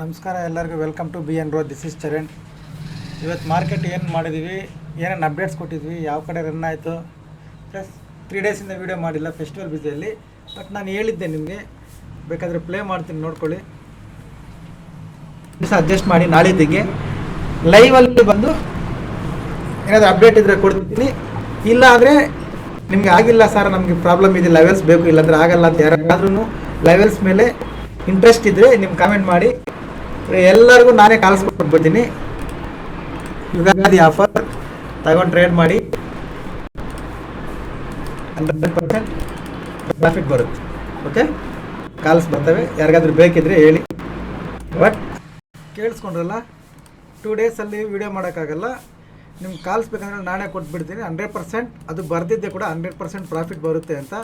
ನಮಸ್ಕಾರ ಎಲ್ಲರಿಗೂ. Welcome to B N row this is Charan ಇವತ್ತು ಮಾರ್ಕೆಟ್ ಏನು ಮಾಡಿದ್ವಿ? ಏನೇನು ಅಪ್ಡೇಟ್ಸ್ ಕೊಟ್ಟಿದ್ವಿ? ಯಾವ ಕಡೆ ರನ್ ಆಯಿತು? ಪ್ಲಸ್ ತ್ರೀ ಡೇಸಿಂದ ವೀಡಿಯೋ ಮಾಡಿಲ್ಲ ಫೆಸ್ಟಿವಲ್ ಬಿಸಿಯಲ್ಲಿ ಬಟ್ ನಾನು ಹೇಳಿದ್ದೆ ನಿಮಗೆ. ಬೇಕಾದರೆ ಪ್ಲೇ ಮಾಡ್ತೀನಿ, ನೋಡ್ಕೊಳ್ಳಿ. ದಿವಸ ಅಡ್ಜಸ್ಟ್ ಮಾಡಿ ನಾಳಿದ್ದಿಗೆ. ಲೈವಲ್ಲಿ ಬಂದು ಏನಾದರೂ ಅಪ್ಡೇಟ್ ಇದ್ದರೆ ಕೊಡ್ತೀನಿ. ಇಲ್ಲ ಆದರೆ ನಿಮಗೆ ಆಗಿಲ್ಲ ಸರ್ ನಮಗೆ ಪ್ರಾಬ್ಲಮ್ ಇದೆ. ಲೆವೆಲ್ಸ್ ಬೇಕು, ಇಲ್ಲಾಂದರೆ ಆಗಲ್ಲ ಅಂತ ಯಾರಾದ್ರೂ ಲೆವೆಲ್ಸ್ ಮೇಲೆ ಇಂಟ್ರೆಸ್ಟ್ ಇದ್ದರೆ ನಿಮ್ಗೆ ಕಾಮೆಂಟ್ ಮಾಡಿ. ಎಲ್ಲರಿಗೂ ನಾನೇ ಕಳಿಸ್ಕೊಟ್ಬಿಡ್ತೀನಿ ಯುಗಾದಿ ಆಫರ್, ತಗೊಂಡು ಟ್ರೇಡ್ ಮಾಡಿ. ಹಂಡ್ರೆಡ್ ಪರ್ಸೆಂಟ್ ಪ್ರಾಫಿಟ್ ಬರುತ್ತೆ. ಓಕೆ ಕಾಲ್ಸ್ ಬರ್ತವೆ. ಯಾರಿಗಾದ್ರೂ ಬೇಕಿದ್ರೆ ಹೇಳಿ. ಬಟ್ ಕೇಳಿಸ್ಕೊಂಡ್ರಲ್ಲ ಟೂ ಡೇಸಲ್ಲಿ ವಿಡಿಯೋ ಮಾಡೋಕ್ಕಾಗಲ್ಲ. ನಿಮ್ಗೆ ಕಾಲ್ಸ್ ಬೇಕಂದ್ರೆ ನಾನೇ ಕೊಟ್ಬಿಡ್ತೀನಿ. ಹಂಡ್ರೆಡ್ ಪರ್ಸೆಂಟ್ ಅದು ಬರೆದಿದ್ದೆ ಕೂಡ ಹಂಡ್ರೆಡ್ ಪರ್ಸೆಂಟ್ ಪ್ರಾಫಿಟ್ ಬರುತ್ತೆ ಅಂತ.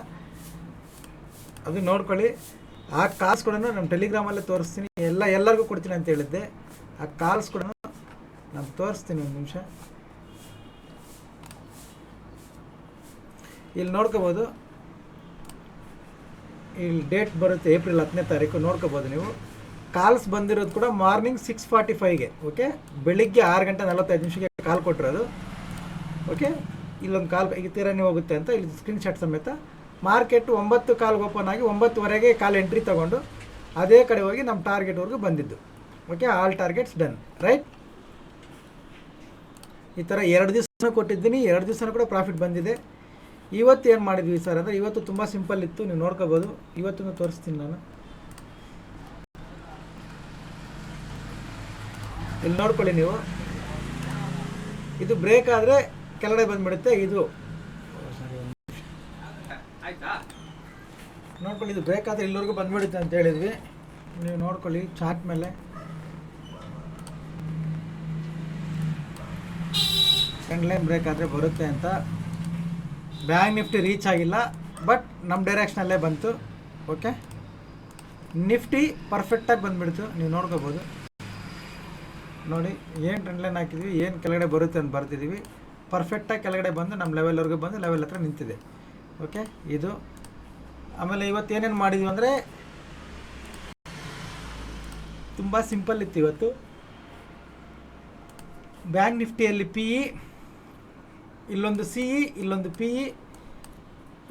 ಅದು ನೋಡ್ಕೊಳ್ಳಿ. ಆ ಕಾಲ್ಸ್ ಕೂಡ ನಮ್ಮ ಟೆಲಿಗ್ರಾಮಲ್ಲೇ ತೋರಿಸ್ತೀನಿ. ಎಲ್ಲ ಎಲ್ಲರಿಗೂ ಕೊಡ್ತೀನಿ ಅಂತ ಹೇಳಿದ್ದೆ. ಆ ಕಾಲ್ಸ್ ಕೂಡ ನಾನು ತೋರಿಸ್ತೀನಿ ಒಂದು ನಿಮಿಷ. ಇಲ್ಲಿ ನೋಡ್ಕೋಬೋದು. ಇಲ್ಲಿ ಡೇಟ್ ಬರುತ್ತೆ ಏಪ್ರಿಲ್ ಹತ್ತನೇ ತಾರೀಕು, ನೋಡ್ಕೋಬೋದು ನೀವು. ಕಾಲ್ಸ್ ಬಂದಿರೋದು ಕೂಡ ಮಾರ್ನಿಂಗ್ ಸಿಕ್ಸ್ ಫಾರ್ಟಿ ಫೈವ್ಗೆ ಓಕೆ ಬೆಳಿಗ್ಗೆ ಆರು ಗಂಟೆ ನಲವತ್ತೈದು ನಿಮಿಷಕ್ಕೆ ಕಾಲ್ ಕೊಟ್ಟಿರೋದು ಓಕೆ ಇಲ್ಲೊಂದು ಕಾಲ್ ಈ ತೀರಾನೇ ಹೋಗುತ್ತೆ ಅಂತ ಇಲ್ಲಿ ಸ್ಕ್ರೀನ್ ಶಾಟ್ ಸಮೇತ ಮಾರ್ಕೆಟ್ ಒಂಬತ್ತು ಕಾಲ್ಗೆ ಓಪನ್ ಆಗಿ ಒಂಬತ್ತುವರೆಗೆ ಕಾಲ್ ಎಂಟ್ರಿ ತಗೊಂಡು ಅದೇ ಕಡೆ ಹೋಗಿ ನಮ್ಮ ಟಾರ್ಗೆಟ್ವರೆಗೂ ಬಂದಿದ್ದು. Okay all targets done right ಈ ಥರ ಎರಡು ದಿವಸ ಕೊಟ್ಟಿದ್ದೀನಿ, ಎರಡು ದಿವಸ ಕೂಡ ಪ್ರಾಫಿಟ್ ಬಂದಿದೆ. ಇವತ್ತು ಏನು ಮಾಡಿದ್ವಿ ಸರ್ ಅಂದರೆ, ಇವತ್ತು ತುಂಬ ಸಿಂಪಲ್ ಇತ್ತು, ನೀವು ನೋಡ್ಕೋಬೋದು. ಇವತ್ತನ್ನು ತೋರಿಸ್ತೀನಿ ನಾನು. ಇಲ್ಲಿ ನೋಡ್ಕೊಳ್ಳಿ ನೀವು. ಇದು ಬ್ರೇಕ್ ಆದರೆ ಕೆಳಗಡೆ ಬಂದ್ಬಿಡುತ್ತೆ, ಇದು ನೋಡ್ಕೊಳ್ಳಿ, ಇದು ಬ್ರೇಕ್ ಆದರೆ ಇಲ್ಲಿವರೆಗೂ ಬಂದ್ಬಿಡುತ್ತೆ ಅಂತ ಹೇಳಿದ್ವಿ. ನೀವು ನೋಡ್ಕೊಳ್ಳಿ, ಚಾಟ್ ಮೇಲೆ. ಸೆಕೆಂಡ್ ಲೈನ್ ಬ್ರೇಕ್ ಆದರೆ ಬರುತ್ತೆ ಅಂತ. ಬ್ಯಾಂಕ್ ನಿಫ್ಟಿ ರೀಚ್ ಆಗಿಲ್ಲ ಬಟ್ ನಮ್ಮ ಡೈರೆಕ್ಷನಲ್ಲೇ ಬಂತು ಓಕೆ ನಿಫ್ಟಿ ಪರ್ಫೆಕ್ಟಾಗಿ ಬಂದುಬಿಡ್ತು, ನೀವು ನೋಡ್ಕೋಬೋದು. ನೋಡಿ, ಏನು ಟ್ರೆಂಡ್ ಲೈನ್ ಹಾಕಿದ್ವಿ, ಏನು ಕೆಳಗಡೆ ಬರುತ್ತೆ ಅಂತ ಬರ್ತಿದ್ದೀವಿ ಪರ್ಫೆಕ್ಟಾಗಿ ಕೆಳಗಡೆ ಬಂದು ನಮ್ಮ ಲೆವೆಲ್ವರೆಗೂ ಬಂದು ಲೆವೆಲ್ ಹತ್ರ ನಿಂತಿದೆ ಓಕೆ ಇದು ಆಮೇಲೆ ಇವತ್ತು ಏನೇನು ಮಾಡಿದ್ವಿ ಅಂದರೆ ತುಂಬ ಸಿಂಪಲ್ ಇತ್ತು ಇವತ್ತು. ಬ್ಯಾಂಕ್ ನಿಫ್ಟಿಯಲ್ಲಿ ಪಿ ಇ ಇಲ್ಲೊಂದು ಸಿ ಇ ಇಲ್ಲೊಂದು ಪಿ ಇ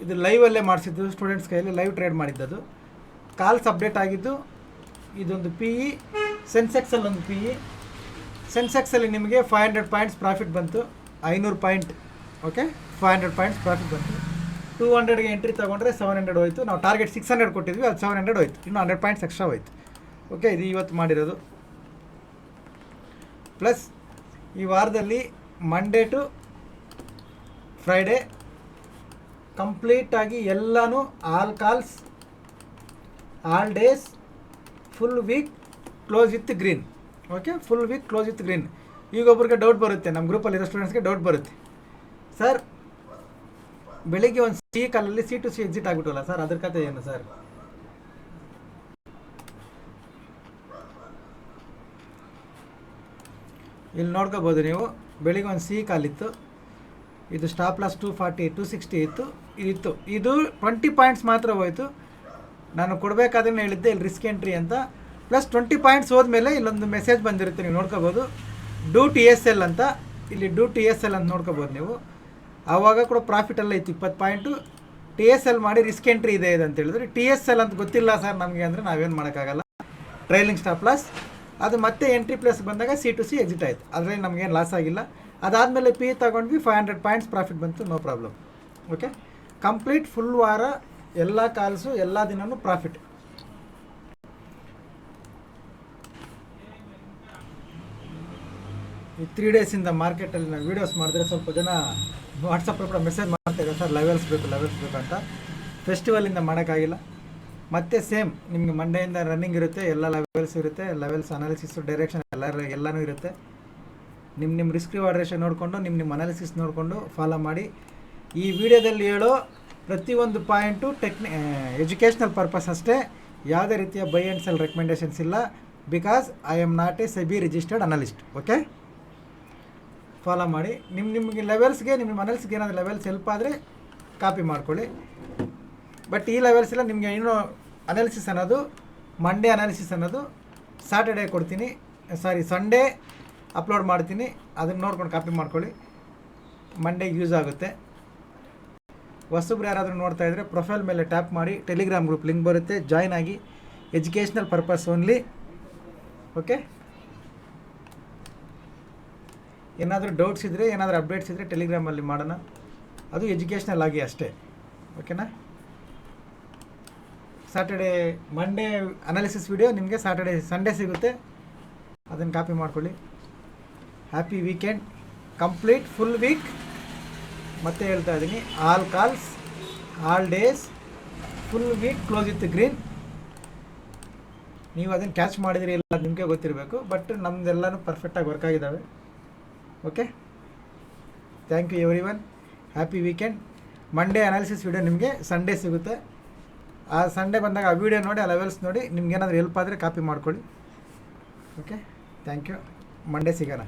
ಇದು ಲೈವಲ್ಲೇ ಮಾಡಿಸಿದ್ದು ಸ್ಟೂಡೆಂಟ್ಸ್ ಕೈಯಲ್ಲಿ ಲೈವ್ ಟ್ರೇಡ್ ಮಾಡಿದ್ದದು. ಕಾಲ್ಸ್ ಅಪ್ಡೇಟ್ ಆಗಿದ್ದು ಇದೊಂದು ಪಿ ಇ ಸೆನ್ಸೆಕ್ಸಲ್ಲಿ ಒಂದು ಪಿ ಇ ಸೆನ್ಸೆಕ್ಸಲ್ಲಿ ನಿಮಗೆ ಫೈವ್ ಹಂಡ್ರೆಡ್ ಪಾಯಿಂಟ್ಸ್ ಪ್ರಾಫಿಟ್ ಬಂತು. ಐನೂರು point okay five hundred points profit ಬಂತು. ಟೂ ಹಂಡ್ರೆಡ್ಗೆ ಎಂಟ್ರಿ ತೊಗೊಂಡ್ರೆ ಸೆವೆನ್ ಹಂಡ್ರೆಡ್ ಹೋಯಿತು. ನಾವು ಟಾರ್ಗೆಟ್ ಸಿಕ್ಸ್ ಹಂಡ್ರೆಡ್ ಕೊಟ್ಟಿದ್ವಿ, ಅದು ಸೆವೆನ್ ಹಂಡ್ರೆಡ್ ಹೋಯ್ತು. ಇನ್ನೂ ಹಂಡ್ರೆಡ್ ಪಾಯಿಂಟ್ಸ್ ಎಕ್ಸ್ಟ್ರಾ ಹೋಯ್ತು. ಓಕೆ ಇದು ಇವತ್ತು ಮಾಡಿರೋದು. ಪ್ಲಸ್ ಈ ವಾರದಲ್ಲಿ ಮಂಡೇ ಟು ಫ್ರೈಡೇ ಕಂಪ್ಲೀಟಾಗಿ ಎಲ್ಲನೂ all calls all days full week close with green okay full week close with green ಈಗ ಒಬ್ರಿಗೆ ಡೌಟ್ ಬರುತ್ತೆ ನಮ್ಮ ಗ್ರೂಪಲ್ಲಿರೋ ಸ್ಟೂಡೆಂಟ್ಸ್ಗೆ ಡೌಟ್ ಬರುತ್ತೆ. ಸರ್ ಬೆಳಿಗ್ಗೆ ಒಂದು ಸಿ ಕಾಲಲ್ಲಿ ಸಿ ಟು ಸಿ ಎಕ್ಸಿಟ್ ಆಗ್ಬಿಟ್ಟಲ್ಲ ಸರ್ ಅದ್ರ ಕತೆ ಏನು ಸರ್ ಇಲ್ಲಿ ನೋಡ್ಕೋಬೋದು ನೀವು, ಬೆಳಿಗ್ಗೆ ಒಂದು ಸಿ ಕಾಲಿತ್ತು, ಇದು stop loss two forty to sixty ಇತ್ತು. ಇತ್ತು ಇದು ಟ್ವೆಂಟಿ ಪಾಯಿಂಟ್ಸ್ ಮಾತ್ರ ಹೋಯಿತು. ನಾನು ಕೊಡಬೇಕಾದ್ರೆ ಹೇಳಿದ್ದೆ, ಇಲ್ಲಿ ರಿಸ್ಕ್ ಎಂಟ್ರಿ ಅಂತ. ಪ್ಲಸ್ ಟ್ವೆಂಟಿ ಪಾಯಿಂಟ್ಸ್ ಹೋದ್ಮೇಲೆ ಇಲ್ಲೊಂದು ಮೆಸೇಜ್ ಬಂದಿರುತ್ತೆ, ನೀವು ನೋಡ್ಕೋಬೋದು. ಡೂ ಟಿ ಎಸ್ ಎಲ್ ಅಂತ. ಇಲ್ಲಿ ಡೂ ಟಿ ಎಸ್ ಎಲ್ ಅಂತ ನೋಡ್ಕೋಬೋದು ನೀವು. ಆವಾಗ ಕೂಡ ಪ್ರಾಫಿಟ್ ಎಲ್ಲ ಇತ್ತು. ಇಪ್ಪತ್ತು ಪಾಯಿಂಟು ಟಿ ಎಸ್ ಎಲ್ ಮಾಡಿ ರಿಸ್ಕ್ ಎಂಟ್ರಿ ಇದೆ ಇದು ಅಂತ ಹೇಳಿದ್ರೆ ಟಿ ಎಸ್ ಎಲ್ ಅಂತ ಗೊತ್ತಿಲ್ಲ ಸರ್ ನಮಗೆ ಅಂದರೆ ನಾವೇನು ಮಾಡೋಕ್ಕಾಗಲ್ಲ. ಟ್ರೈಲಿಂಗ್ ಸ್ಟಾಪ್ ಲಾಸ್ ಅದು ಮತ್ತೆ ಎಂಟ್ರಿ ಪ್ಲೇಸ್ ಬಂದಾಗ ಸಿ ಟು ಸಿ ಎಕ್ಸಿಟ್ ಆಯಿತು. ಅದರಲ್ಲಿ ನಮಗೇನು ಲಾಸ್ ಆಗಿಲ್ಲ. ಅದಾದಮೇಲೆ ಪಿ ತಗೊಂಡ್ವಿ ಫೈವ್ ಹಂಡ್ರೆಡ್ ಪಾಯಿಂಟ್ಸ್ ಪ್ರಾಫಿಟ್ ಬಂತು no problem okay complete full ವಾರ, ಎಲ್ಲ ಕಾಲ್ಸು ಎಲ್ಲ ದಿನವೂ ಪ್ರಾಫಿಟ್ ಈ ತ್ರೀ ಡೇಸಿಂದ ಮಾರ್ಕೆಟಲ್ಲಿ ನಾವು ವೀಡಿಯೋಸ್ ಮಾಡಿದ್ರೆ ಸ್ವಲ್ಪ ಜನ ವಾಟ್ಸಪ್ಪಲ್ಲಿ ಕೂಡ ಮೆಸೇಜ್ ಮಾಡ್ತಾರೆ ಸರ್ ಲೆವೆಲ್ಸ್ ಬೇಕು ಲೆವೆಲ್ಸ್ ಬೇಕು ಅಂತ. ಫೆಸ್ಟಿವಲಿಂದ ಮಾಡೋಕ್ಕಾಗಿಲ್ಲ. ಮತ್ತೆ ಸೇಮ್ ನಿಮಗೆ ಮಂಡೆಯಿಂದ ರನ್ನಿಂಗ್ ಇರುತ್ತೆ, ಎಲ್ಲ ಲೆವೆಲ್ಸ್ ಇರುತ್ತೆ ಲೆವೆಲ್ಸ್ ಅನಾಲಿಸಿಸು ಡೈರೆಕ್ಷನ್ ಎಲ್ಲ ಎಲ್ಲನೂ ಇರುತ್ತೆ. ನಿಮ್ಮ ನಿಮ್ಮ ರಿಸ್ಕ್ ರಿವಾರ್ಡ್ ರೇಷನ್ ನೋಡಿಕೊಂಡು ನಿಮ್ಮ ನಿಮ್ಮ ಅನಾಲಿಸಿಸ್ ನೋಡಿಕೊಂಡು ಫಾಲೋ ಮಾಡಿ. ಈ ವಿಡಿಯೋದಲ್ಲಿ ಹೇಳೋ ಪ್ರತಿಯೊಂದು ಪಾಯಿಂಟು ಟೆಕ್ನಿ ಎಜುಕೇಷ್ನಲ್ ಪರ್ಪಸ್ ಅಷ್ಟೇ. ಯಾವುದೇ ರೀತಿಯ ಬೈ ಆ್ಯಂಡ್ ಸೆಲ್ ರೆಕಮೆಂಡೇಷನ್ಸ್ ಇಲ್ಲ. Because I am not a SEBI registered analyst okay follow ಮಾಡಿ. ನಿಮ್ಮ ನಿಮಗೆ ಲೆವೆಲ್ಸ್ಗೆ ನಿಮ್ಮ ಅನಲಿಸ್ಗೆ ಏನಾದರೂ ಲೆವೆಲ್ಸ್ ಹೆಲ್ಪ್ ಆದರೆ ಕಾಪಿ ಮಾಡ್ಕೊಳ್ಳಿ. ಬಟ್ ಈ ಲೆವೆಲ್ಸ್ ಎಲ್ಲ ನಿಮಗೆ ಏನು ಅನಾಲಿಸಿಸ್ ಅನ್ನೋದು ಮಂಡೇ ಅನಾಲಿಸಿಸ್ ಅನ್ನೋದು ಸ್ಯಾಟರ್ಡೇ ಕೊಡ್ತೀನಿ. ಸಾರಿ ಸಂಡೇ ಅಪ್ಲೋಡ್ ಮಾಡ್ತೀನಿ. ಅದನ್ನು ನೋಡ್ಕೊಂಡು ಕಾಪಿ ಮಾಡ್ಕೊಳ್ಳಿ. ಮಂಡೇ ಯೂಸ್ ಆಗುತ್ತೆ. ಹೊಸಬ್ರು ಯಾರಾದರೂ ನೋಡ್ತಾ ಇದ್ದರೆ ಪ್ರೊಫೈಲ್ ಮೇಲೆ ಟ್ಯಾಪ್ ಮಾಡಿ ಟೆಲಿಗ್ರಾಮ್ ಗ್ರೂಪ್ ಲಿಂಕ್ ಬರುತ್ತೆ. ಜಾಯ್ನ್ ಆಗಿ ಎಜುಕೇಷ್ನಲ್ ಪರ್ಪಸ್ ಓನ್ಲಿ ಓಕೆ ಏನಾದರೂ ಡೌಟ್ಸ್ ಇದ್ದರೆ ಏನಾದರೂ ಅಪ್ಡೇಟ್ಸ್ ಇದ್ದರೆ ಟೆಲಿಗ್ರಾಮಲ್ಲಿ ಮಾಡೋಣ. ಅದು ಎಜುಕೇಷ್ನಲ್ ಆಗಿ ಅಷ್ಟೇ. ಓಕೆನಾ ಸ್ಯಾಟರ್ಡೇ ಮಂಡೇ ಅನಾಲಿಸಿಸ್ ವಿಡಿಯೋ ನಿಮಗೆ ಸ್ಯಾಟರ್ಡೇ ಸಂಡೇ ಸಿಗುತ್ತೆ. ಅದನ್ನು ಕಾಪಿ ಮಾಡ್ಕೊಳ್ಳಿ. Happy weekend complete full week ಮತ್ತೆ ಹೇಳ್ತಾ ಇದ್ದೀನಿ all calls all days full week close ಇತ್ತು ಗ್ರೀನ್ ನೀವು ಅದನ್ನು ಕ್ಯಾಚ್ ಮಾಡಿದ್ರಿ ಇಲ್ಲ ನಿಮಗೆ ಗೊತ್ತಿರಬೇಕು ಬಟ್ ನಮ್ದೆಲ್ಲನೂ ಪರ್ಫೆಕ್ಟಾಗಿ ವರ್ಕ್ ಆಗಿದ್ದಾವೆ okay thank you everyone happy weekend Monday analysis video ನಿಮಗೆ ಸಂಡೇ ಸಿಗುತ್ತೆ. ಆ ಸಂಡೇ ಬಂದಾಗ ಆ ವೀಡಿಯೋ ನೋಡಿ, ಆ ಲೆವೆಲ್ಸ್ ನೋಡಿ ನಿಮ್ಗೇನಾದರೂ ಹೆಲ್ಪ್ ಆದರೆ ಕಾಪಿ ಮಾಡ್ಕೊಳ್ಳಿ. ಓಕೆ ಥ್ಯಾಂಕ್ ಯು ಮಂಡೇ ಸಿಗೋಣ.